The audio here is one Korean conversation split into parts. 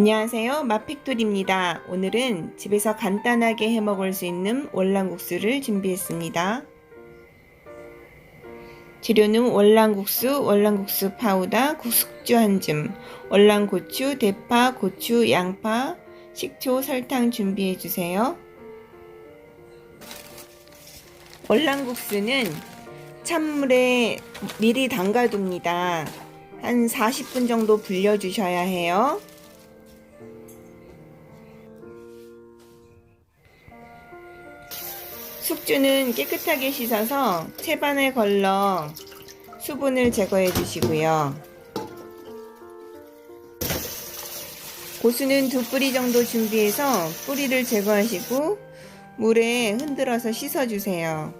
안녕하세요. 마픽돌입니다. 오늘은 집에서 간단하게 해 먹을 수 있는 월남국수를 준비했습니다. 재료는 월남국수, 월남국수 파우더, 국수 한 줌, 월남고추, 대파, 고추, 양파, 식초, 설탕 준비해 주세요. 월남국수는 찬물에 미리 담가둡니다. 한 40분 정도 불려주셔야 해요. 숙주는 깨끗하게 씻어서 채반에 걸러 수분을 제거해 주시고요. 고수는 두 뿌리 정도 준비해서 뿌리를 제거하시고 물에 흔들어서 씻어 주세요.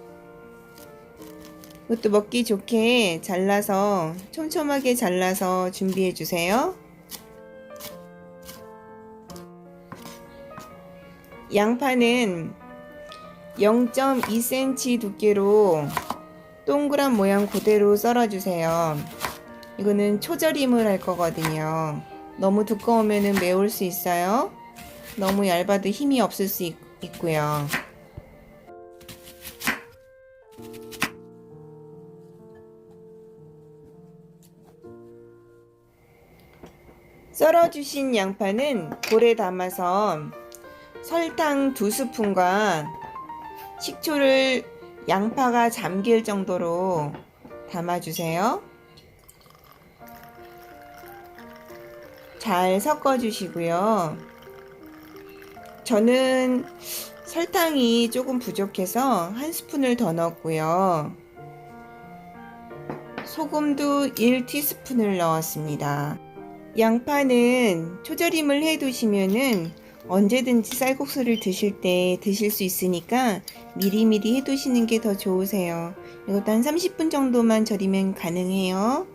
이것도 먹기 좋게 잘라서 촘촘하게 잘라서 준비해 주세요. 양파는 0.2cm 두께로 동그란 모양 그대로 썰어주세요. 이거는 초절임을 할 거거든요. 너무 두꺼우면 매울 수 있어요. 너무 얇아도 힘이 없을 수 있, 있고요. 썰어주신 양파는 볼에 담아서 설탕 두 스푼과 식초를 양파가 잠길 정도로 담아주세요. 잘 섞어주시고요. 저는 설탕이 조금 부족해서 한 스푼을 더 넣었고요. 소금도 1티스푼을 넣었습니다. 양파는 초절임을 해 두시면은 언제든지 쌀국수를 드실 때 드실 수 있으니까 미리미리 해 두시는 게 더 좋으세요. 이것도 한 30분 정도만 절이면 가능해요.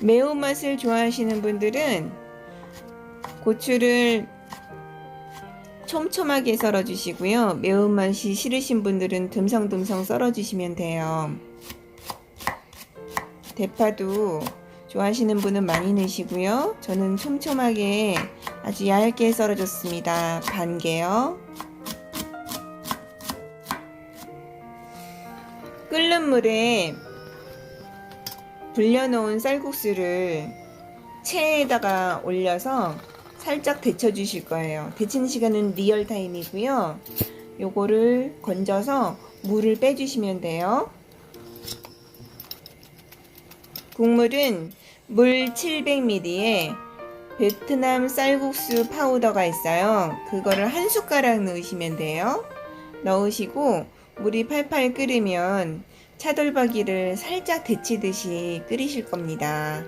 매운맛을 좋아하시는 분들은 고추를 촘촘하게 썰어 주시고요. 매운맛이 싫으신 분들은 듬성듬성 썰어 주시면 돼요. 대파도 좋아하시는 분은 많이 넣으시고요. 저는 촘촘하게 아주 얇게 썰어줬습니다. 반 개요. 끓는 물에 불려놓은 쌀국수를 체에다가 올려서 살짝 데쳐 주실 거예요. 데치는 시간은 리얼타임이고요. 요거를 건져서 물을 빼주시면 돼요. 국물은 물 700ml에 베트남 쌀국수 파우더가 있어요. 그거를 한 숟가락 넣으시면 돼요. 넣으시고 물이 팔팔 끓으면 차돌박이를 살짝 데치듯이 끓이실 겁니다.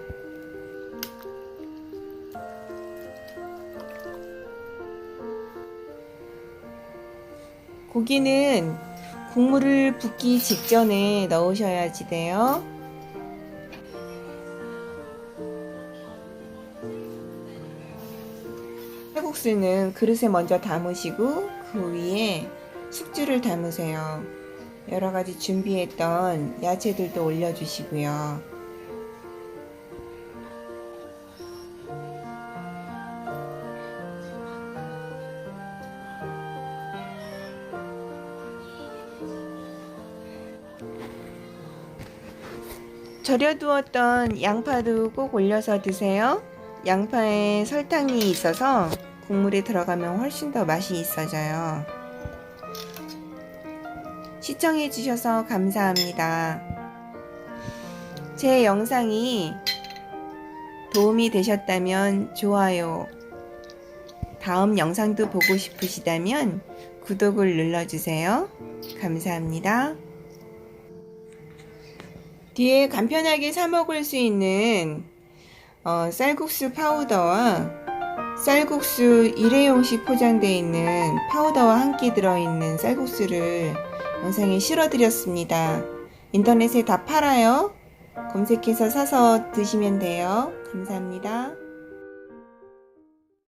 고기는 국물을 붓기 직전에 넣으셔야지 돼요. 칼국수는 그릇에 먼저 담으시고 그 위에 숙주를 담으세요. 여러 가지 준비했던 야채들도 올려주시고요. 절여두었던 양파도 꼭 올려서 드세요. 양파에 설탕이 있어서 국물에 들어가면 훨씬 더 맛이 있어져요. 시청해 주셔서 감사합니다. 제 영상이 도움이 되셨다면 좋아요. 다음 영상도 보고 싶으시다면 구독을 눌러주세요. 감사합니다. 뒤에 간편하게 사 먹을 수 있는 어, 쌀국수 파우더와 쌀국수 일회용식 포장되어 있는 파우더와 함께 들어있는 쌀국수를 영상에 실어드렸습니다. 인터넷에 다 팔아요. 검색해서 사서 드시면 돼요. 감사합니다.